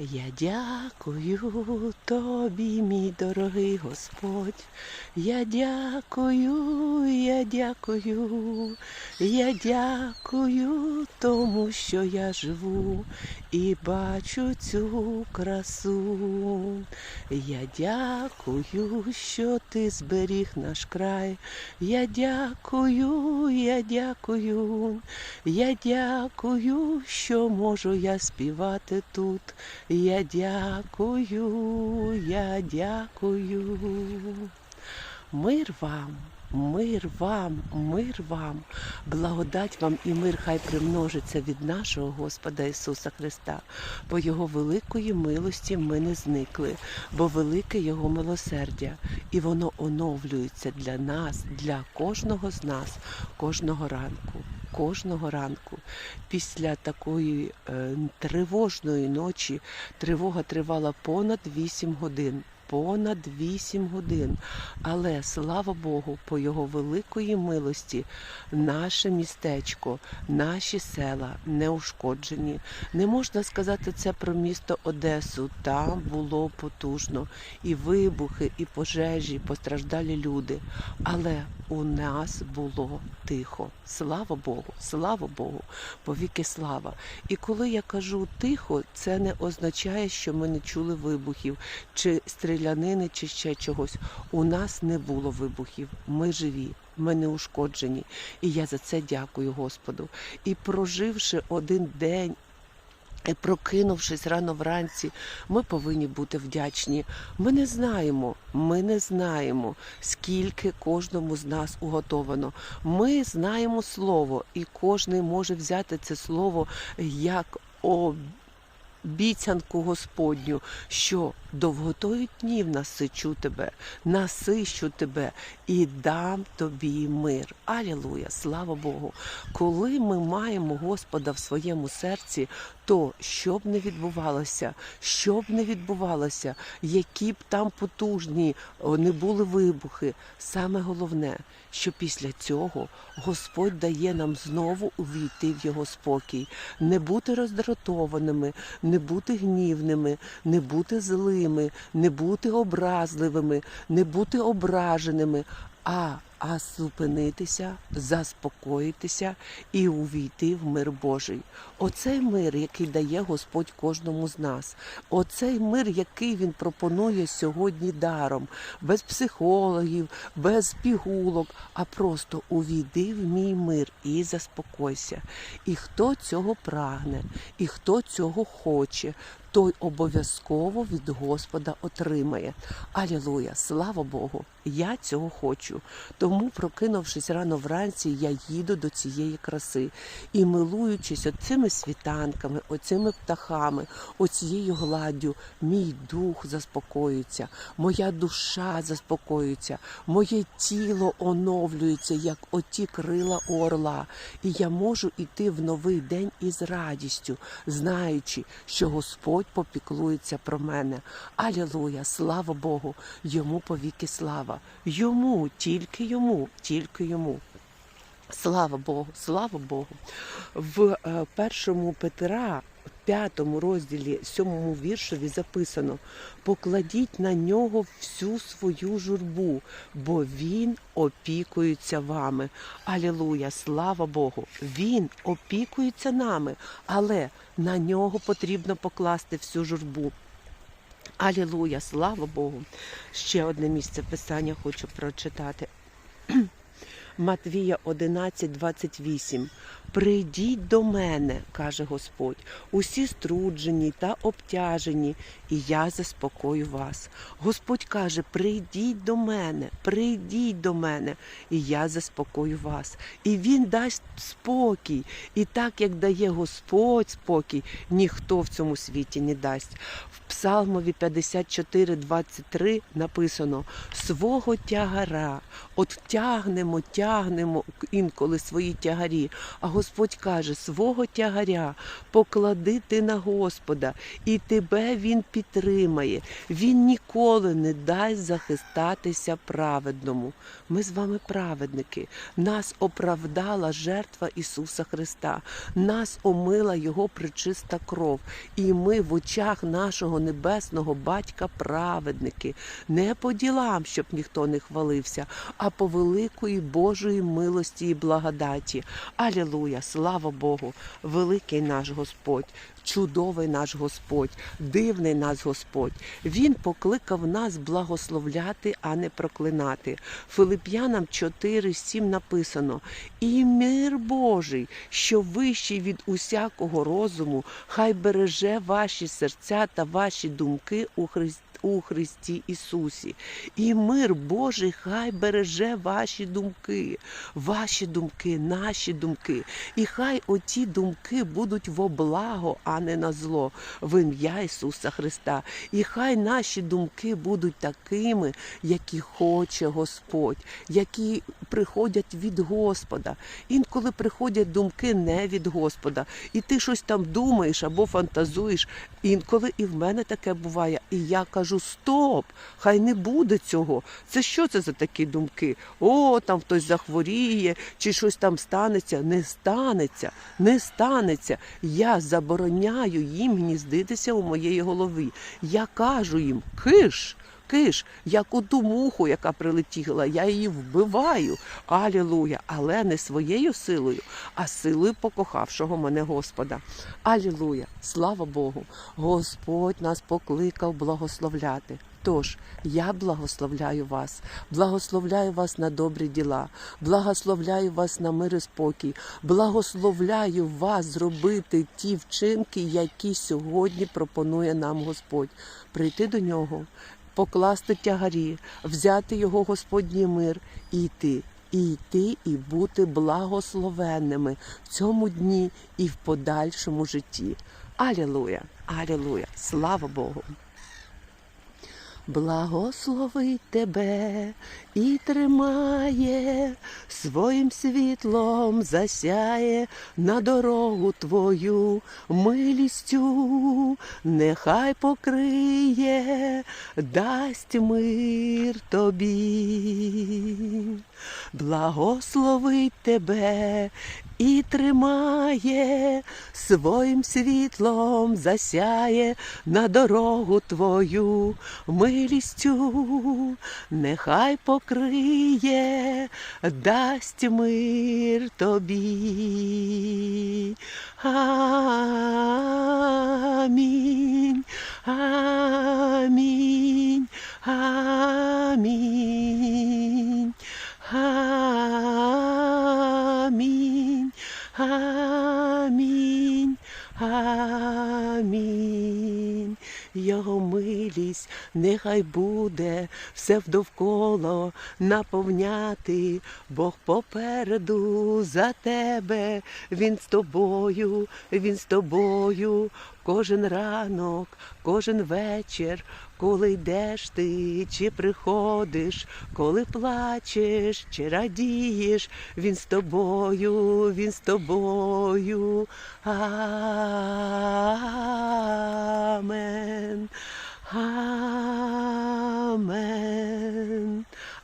Я дякую тобі, мій дорогий Господь. Я дякую, я дякую, я дякую тому, що я живу і бачу цю красу. Я дякую, що ти зберіг наш край. Я дякую, я дякую, я дякую, що можу я співати тут. Я дякую, я дякую. Мир вам, мир вам, мир вам, благодать вам і мир хай примножиться від нашого Господа Ісуса Христа. По Його великої милості ми не зникли, бо велике Його милосердя, і воно оновлюється для нас, для кожного з нас, кожного ранку. Кожного ранку після такої е, тривожної ночі тривога тривала понад 8 годин. Понад 8 годин. Але слава Богу, по його великої милості, наше містечко, наші села не ушкоджені. Не можна сказати це про місто Одесу. Там було потужно і вибухи, і пожежі, постраждалі люди. Але у нас було тихо. Слава Богу, слава Богу, повіки слава. І коли я кажу тихо, це не означає, що ми не чули вибухів чи стрілянини, чи ще чогось. У нас не було вибухів. Ми живі. Ми не ушкоджені, і я за це дякую Господу. І проживши один день прокинувшись рано вранці, ми повинні бути вдячні. Ми не знаємо, ми не знаємо, скільки кожному з нас уготовано. Ми знаємо слово, і кожен може взяти це слово як обіцянку Господню, що довготою днів насичу тебе, насищу тебе і дам тобі мир. Алілуя, слава Богу. Коли ми маємо Господа в своєму серці, то що б не відбувалося, що б не відбувалося, які б там потужні не були вибухи, саме головне, що після цього Господь дає нам знову увійти в його спокій, не бути роздратованими, не бути гнівними, не бути злими, не бути образливими, не бути ображеними, а, а зупинитися, заспокоїтися і увійти в мир Божий. Оцей мир, який дає Господь кожному з нас, оцей мир, який він пропонує сьогодні даром, без психологів, без пігулок, а просто увійди в мій мир і заспокойся. І хто цього прагне, і хто цього хоче, той обов'язково від Господа отримає. Алілуя! Слава Богу! Я цього хочу. Тому, прокинувшись рано вранці, я їду до цієї краси і милуючись оцими світанками, оцими птахами, оцією гладдю, мій дух заспокоюється, моя душа заспокоюється, моє тіло оновлюється, як оті крила орла. І я можу йти в новий день із радістю, знаючи, що Господь попіклується про мене. Алілуя! Слава Богу! Йому повіки слава! Йому, тільки йому, тільки йому. Слава Богу, слава Богу. В е, першому Петра, п'ятому розділі, сьомому віршові записано: покладіть на нього всю свою журбу, бо він опікується вами. Алілуя, слава Богу! Він опікується нами, але на нього потрібно покласти всю журбу. Алілуя, слава Богу. Ще одне місце писання хочу прочитати. Матвія 11, 28. Прийдіть до мене, каже Господь, усі струджені та обтяжені, і я заспокою вас. Господь каже: прийдіть до мене, прийдіть до мене, і я заспокою вас. І Він дасть спокій. І так як дає Господь спокій, ніхто в цьому світі не дасть. В Псалмові 54, 23 написано: свого тягара, от тягнемо, тягнемо тягнемо інколи свої тягарі. А Господь каже: свого тягаря поклади ти на Господа, і тебе Він підтримає. Він ніколи не дасть захистатися праведному. Ми з вами праведники. Нас оправдала жертва Ісуса Христа, нас омила Його причиста кров. І ми в очах нашого небесного батька праведники, не по ділам, щоб ніхто не хвалився, а по великої Божої милості і благодаті. Алілуя! Слава Богу! Великий наш Господь, чудовий наш Господь, дивний наш Господь. Він покликав нас благословляти, а не проклинати. Филип'янам 4,7 написано: І мир Божий, що вищий від усякого розуму, хай береже ваші серця та ваші думки у Христі. У Христі Ісусі, і мир Божий хай береже ваші думки, ваші думки, наші думки, і хай оті думки будуть во благо, а не на зло, в ім'я Ісуса Христа. І хай наші думки будуть такими, які хоче Господь, які приходять від Господа. Інколи приходять думки не від Господа, і ти щось там думаєш або фантазуєш. Інколи і в мене таке буває. І я кажу: стоп, хай не буде цього. Це що це за такі думки? О, там хтось захворіє, чи щось там станеться. Не станеться, не станеться. Я забороняю їм гніздитися у моєї голові. Я кажу їм, киш. Киш, як у ту муху, яка прилетіла, я її вбиваю. Алілуя, але не своєю силою, а силою покохавшого мене Господа. Алілуя, слава Богу! Господь нас покликав благословляти. Тож я благословляю вас, благословляю вас на добрі діла, благословляю вас на мир і спокій, благословляю вас зробити ті вчинки, які сьогодні пропонує нам Господь. Прийти до нього, покласти тягарі, взяти його Господній мир і йти. І йти, і бути благословенними в цьому дні і в подальшому житті. Алілуя! Алілуя! Слава Богу! Благословить тебе і тримає, своїм світлом засяє на дорогу твою милістю, нехай покриє, дасть мир тобі, благословить тебе і тримає, своїм світлом засяє на дорогу твою милістю, нехай покриє, дасть мир тобі. Амінь, амінь, амінь. Амінь, амінь, амінь. Його милість нехай буде все вдовколо наповняти, Бог попереду за тебе, Він з тобою, Він з тобою, кожен ранок, кожен вечір, коли йдеш ти чи приходиш, коли плачеш чи радієш, він з тобою, він з тобою. Амен. Амен.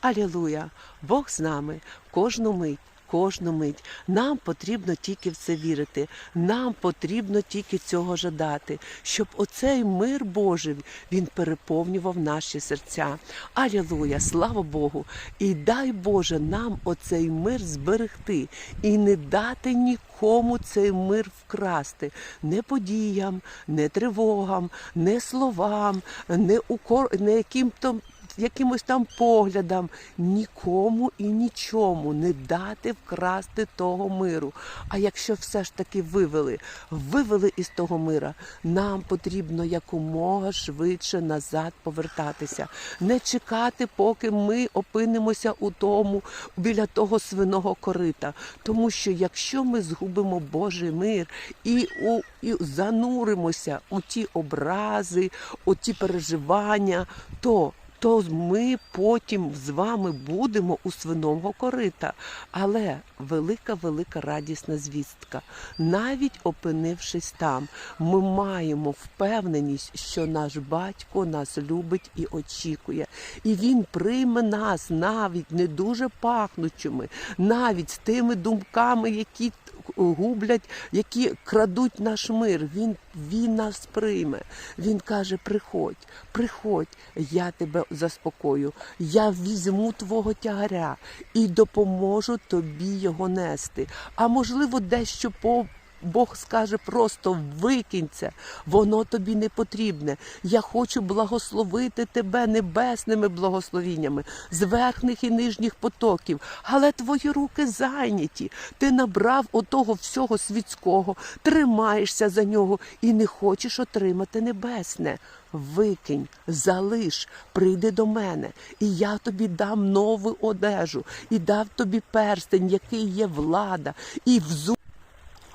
Алілуя! Бог з нами кожну мить. Кожну мить нам потрібно тільки в це вірити. Нам потрібно тільки цього жадати, щоб оцей мир Божий він переповнював наші серця. Алілуя, слава Богу! І дай Боже нам оцей мир зберегти і не дати нікому цей мир вкрасти, не подіям, не тривогам, не словам, не укор, не яким то якимось там поглядам, нікому і нічому не дати вкрасти того миру. А якщо все ж таки вивели, вивели із того мира, нам потрібно якомога швидше назад повертатися, не чекати, поки ми опинимося у тому біля того свиного корита. Тому що якщо ми згубимо Божий мир і у і зануримося у ті образи, у ті переживання, то то ми потім з вами будемо у свиного корита. Але велика, велика радісна звістка. Навіть опинившись там, ми маємо впевненість, що наш батько нас любить і очікує. І він прийме нас навіть не дуже пахнучими, навіть з тими думками, які гублять, які крадуть наш мир. Він, він нас прийме. Він каже: приходь, приходь, я тебе заспокою. Я візьму твого тягаря і допоможу тобі його нести. А можливо, дещо по. Бог скаже просто викинь це, воно тобі не потрібне. Я хочу благословити тебе небесними благословіннями з верхніх і нижніх потоків, але твої руки зайняті. Ти набрав отого всього світського, тримаєшся за нього і не хочеш отримати небесне. Викинь, залиш, прийди до мене, і я тобі дам нову одежу, і дав тобі перстень, який є влада, і взу.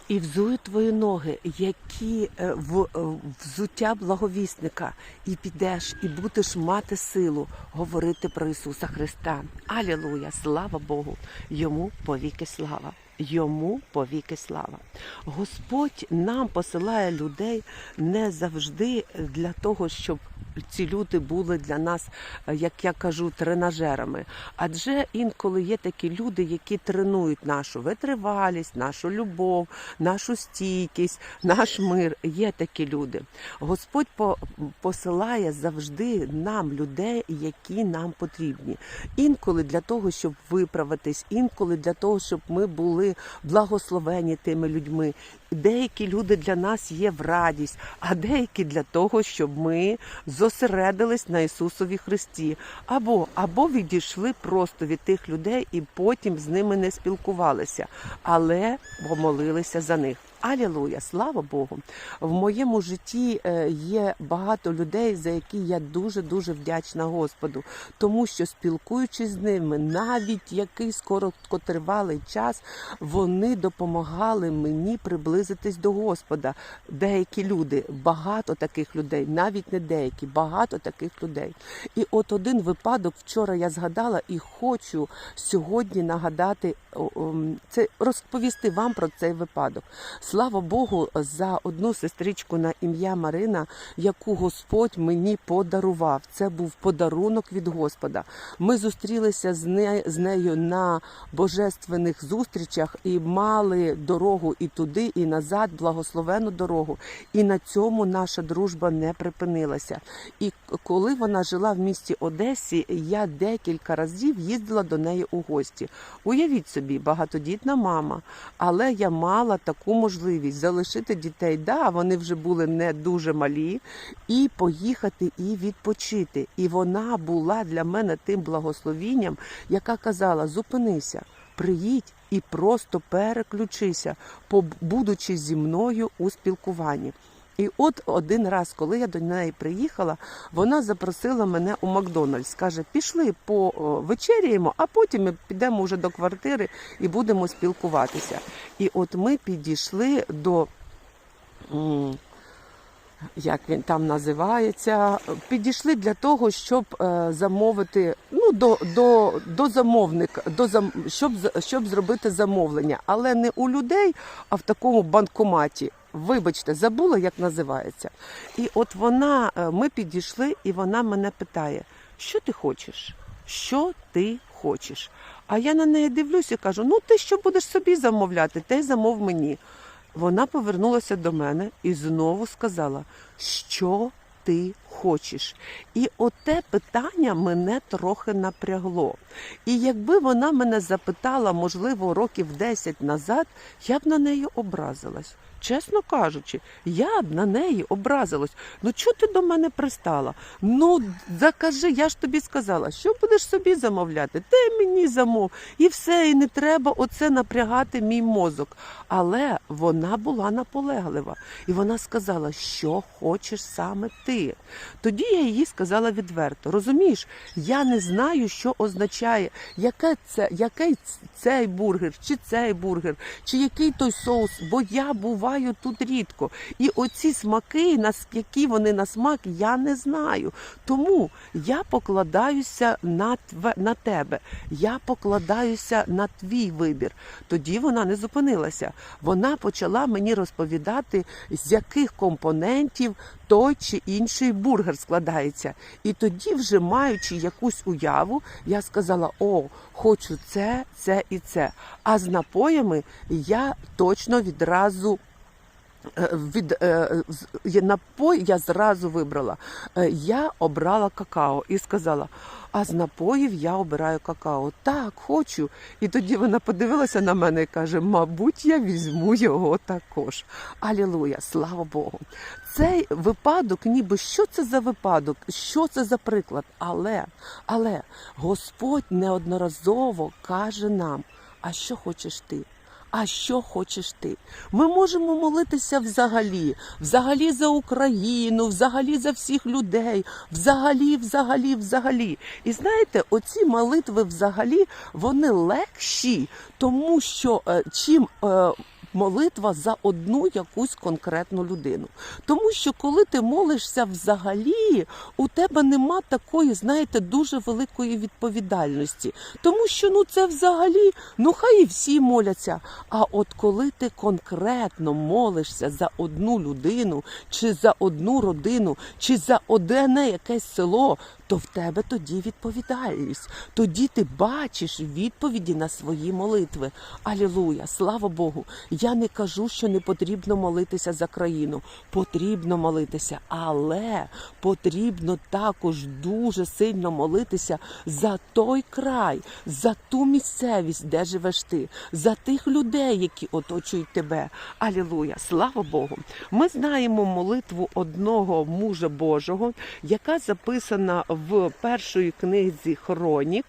І взую твої ноги, які е, в е, взуття благовісника, і підеш, і будеш мати силу говорити про Ісуса Христа. Алілуя! Слава Богу! Йому повіки слава! Йому повіки слава. Господь нам посилає людей не завжди для того, щоб ці люди були для нас, е, як я кажу, тренажерами. Адже інколи є такі люди, які тренують нашу витривалість, нашу любов, нашу стійкість, наш мир. Є такі люди. Господь по- посилає завжди нам людей, які нам потрібні. Інколи для того, щоб виправитись, інколи для того, щоб ми були благословені тими людьми. Деякі люди для нас є в радість, а деякі для того, щоб ми зосередились на Ісусові Христі, або, або відійшли просто від тих людей і потім з ними не спілкувалися, але помолилися за них. Алілуя, слава Богу! В моєму житті е, є багато людей, за які я дуже дуже вдячна Господу, тому що спілкуючись з ними, навіть якийсь короткотривалий час, вони допомагали мені приблизитись до Господа. Деякі люди, багато таких людей, навіть не деякі, багато таких людей. І от один випадок вчора я згадала і хочу сьогодні нагадати це розповісти вам про цей випадок. Слава Богу, за одну сестричку на ім'я Марина, яку Господь мені подарував. Це був подарунок від Господа. Ми зустрілися з нею, з нею на божественних зустрічах і мали дорогу і туди, і назад, благословену дорогу. І на цьому наша дружба не припинилася. І коли вона жила в місті Одесі, я декілька разів їздила до неї у гості. Уявіть собі, багатодітна мама, але я мала таку можливість залишити дітей. Да, вони вже були не дуже малі, і поїхати і відпочити. І вона була для мене тим благословінням, яка казала: зупинися, приїдь і просто переключися, будучи зі мною у спілкуванні. І от один раз, коли я до неї приїхала, вона запросила мене у Макдональдс. Каже, пішли по о, а потім ми підемо вже до квартири і будемо спілкуватися. І от ми підійшли до. Як він там називається, підійшли для того, щоб е, замовити, ну до, до, до замовника, до зам, щоб, щоб зробити замовлення, але не у людей, а в такому банкоматі. Вибачте, забула, як називається. І от вона, е, ми підійшли, і вона мене питає: що ти хочеш? Що ти хочеш? А я на неї дивлюся і кажу: ну ти що будеш собі замовляти, те замов мені. Вона повернулася до мене і знову сказала, що ти хочеш. І оте питання мене трохи напрягло. І якби вона мене запитала, можливо, років 10 назад, я б на неї образилась. Чесно кажучи, я б на неї образилась. Ну чого ти до мене пристала? Ну закажи, я ж тобі сказала, що будеш собі замовляти? Ти мені замов, і все, і не треба оце напрягати мій мозок. Але вона була наполеглива, і вона сказала, що хочеш саме ти. Тоді я їй сказала відверто: розумієш, я не знаю, що означає, яке це, який цей бургер, чи цей бургер, чи який той соус, бо я буваю тут рідко. І оці смаки, які вони на смак, я не знаю. Тому я покладаюся на, тве, на тебе, я покладаюся на твій вибір. Тоді вона не зупинилася. Вона почала мені розповідати, з яких компонентів той чи інший бургер складається. І тоді, вже маючи якусь уяву, я сказала: О, хочу це, це і це. А з напоями я точно відразу. Е, Від е, напой я зразу вибрала. Е, Я обрала какао і сказала: а з напоїв я обираю какао. Так, хочу. І тоді вона подивилася на мене і каже: мабуть, я візьму його також. Алілуя, слава Богу. Цей випадок, ніби що це за випадок, що це за приклад. Але, але Господь неодноразово каже нам: а що хочеш ти? А що хочеш ти? Ми можемо молитися взагалі, взагалі за Україну, взагалі за всіх людей, взагалі, взагалі, взагалі. І знаєте, оці молитви взагалі вони легші, тому що е, чим. Молитва за одну якусь конкретну людину. Тому що коли ти молишся взагалі, у тебе нема такої, знаєте, дуже великої відповідальності. Тому що ну це взагалі, ну хай і всі моляться. А от коли ти конкретно молишся за одну людину, чи за одну родину, чи за одне якесь село, то в тебе тоді відповідальність. Тоді ти бачиш відповіді на свої молитви. Алілуя, слава Богу. Я не кажу, що не потрібно молитися за країну. Потрібно молитися, але потрібно також дуже сильно молитися за той край, за ту місцевість, де живеш ти, за тих людей, які оточують тебе. Алілуя, слава Богу. Ми знаємо молитву одного мужа Божого, яка записана в першої книзі Хронік,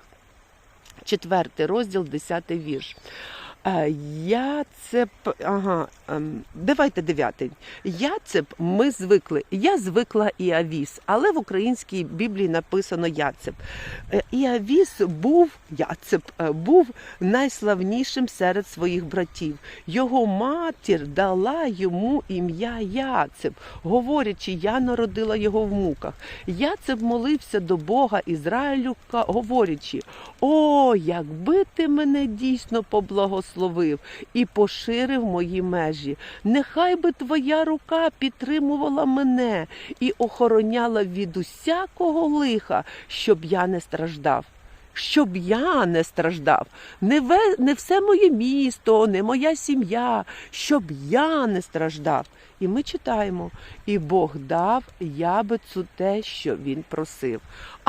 четвертий розділ, десятий вірш. Е, Яцеп, ага, ем, давайте дев'ятий. Яцеп, ми звикли. Я звикла і Авіс, але в українській Біблії написано Яцеп. Е, І Авіс був Яцеп, е, був найславнішим серед своїх братів. Його матір дала йому ім'я Яцеп, говорячи, я народила його в муках. Яцеп молився до Бога Ізраїлю, говорячи: О, якби ти мене дійсно поблагословив і поширив мої межі. Нехай би твоя рука підтримувала мене і охороняла від усякого лиха, щоб я не страждав. Щоб я не страждав, не, ве, не все моє місто, не моя сім'я, щоб я не страждав. І ми читаємо, і Бог дав ябицю те, що він просив.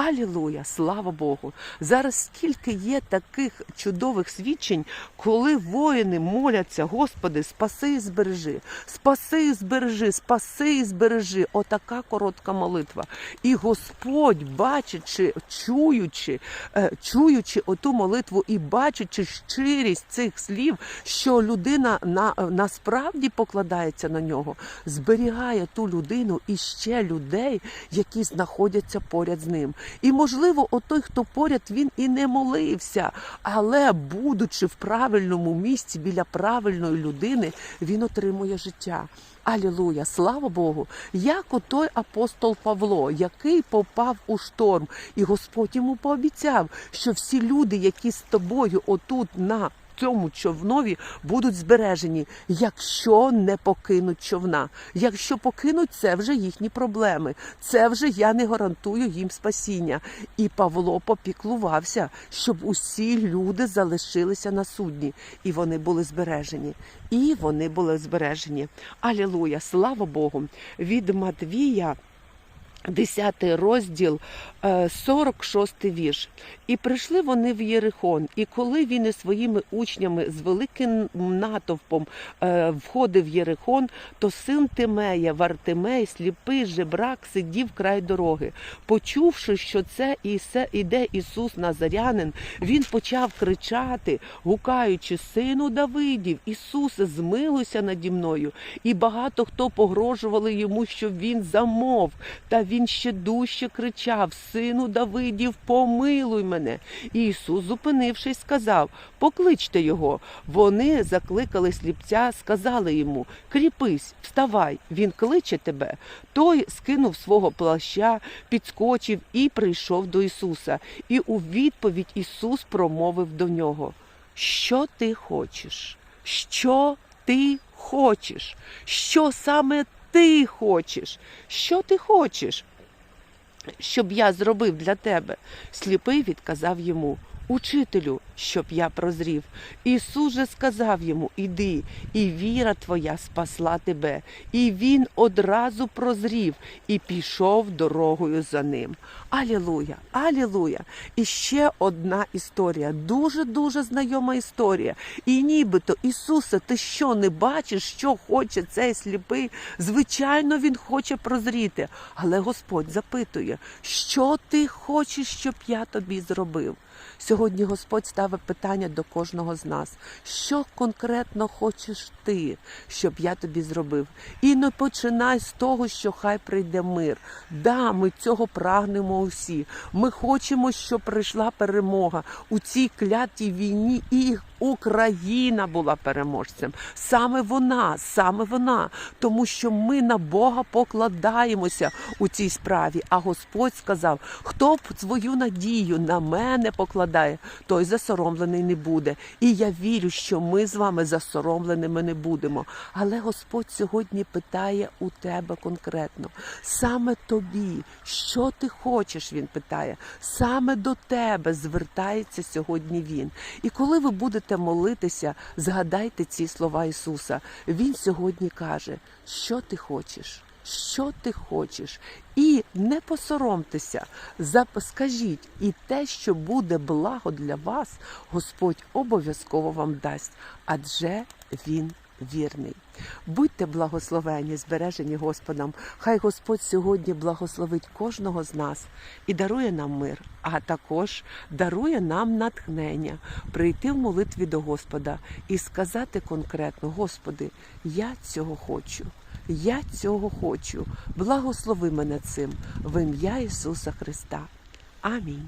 Алілуя, слава Богу! Зараз скільки є таких чудових свідчень, коли воїни моляться, Господи, спаси і збережи, спаси і збережи, спаси і збережи. Отака коротка молитва. І Господь, бачачи, чуючи, е, чуючи оту молитву і бачачи щирість цих слів, що людина на, насправді покладається на нього, зберігає ту людину і ще людей, які знаходяться поряд з ним. І можливо, отой, хто поряд, він і не молився, але будучи в правильному місці біля правильної людини, він отримує життя. Алілуя, слава Богу! Як отой апостол Павло, який попав у шторм, і Господь йому пообіцяв, що всі люди, які з тобою отут на цьому човнові будуть збережені, якщо не покинуть човна. Якщо покинуть, це вже їхні проблеми. Це вже я не гарантую їм спасіння. І Павло попіклувався, щоб усі люди залишилися на судні, і вони були збережені. І вони були збережені. Алілуя, слава Богу! Від Матвія. 10 розділ, е, 46 вірш. І прийшли вони в Єрихон. І коли він із своїми учнями з великим натовпом е, входив в Єрихон, то син Тимея, Вартимей, сліпий жебрак, сидів край дороги. Почувши, що це іде Ісус Назарянин, він почав кричати, гукаючи сину Давидів, Ісусе, змилуйся наді мною. І багато хто погрожували йому, щоб він замов. Та він ще дужче кричав: Сину Давидів, помилуй мене. І Ісус, зупинившись, сказав: Покличте його. Вони закликали сліпця, сказали йому: Кріпись, вставай, він кличе тебе. Той скинув свого плаща, підскочив і прийшов до Ісуса. І у відповідь Ісус промовив до нього: Що ти хочеш? Що ти хочеш? Що саме ти хочеш? Що ти хочеш? Щоб я зробив для тебе. Сліпий відказав йому. Учителю, щоб я прозрів. Ісус же сказав йому: Іди, і віра твоя спасла тебе. І він одразу прозрів і пішов дорогою за ним. Алілуя, алілуя! І ще одна історія, дуже дуже знайома історія. І нібито, Ісусе, ти що не бачиш, що хоче цей сліпий? Звичайно, він хоче прозріти. Але Господь запитує, що ти хочеш, щоб я тобі зробив? Сьогодні Господь ставить питання до кожного з нас. Що конкретно хочеш ти, щоб я тобі зробив? І не починай з того, що хай прийде мир. Да, ми цього прагнемо усі. Ми хочемо, щоб прийшла перемога у цій клятій війні і Україна була переможцем. Саме вона, саме вона, тому що ми на Бога покладаємося у цій справі. А Господь сказав: хто б свою надію на мене покладає, той засоромлений не буде. І я вірю, що ми з вами засоромленими не будемо. Але Господь сьогодні питає у тебе конкретно, саме тобі, що ти хочеш, він питає. Саме до тебе звертається сьогодні Він. І коли ви будете молитися, згадайте ці слова Ісуса. Він сьогодні каже, що ти хочеш. Що ти хочеш, і не посоромтеся, скажіть, і те, що буде благо для вас, Господь обов'язково вам дасть, адже Він вірний. Будьте благословені, збережені Господом. Хай Господь сьогодні благословить кожного з нас і дарує нам мир, а також дарує нам натхнення прийти в молитві до Господа і сказати конкретно: Господи, я цього хочу. Я цього хочу. Благослови мене цим в ім'я Ісуса Христа. Амінь.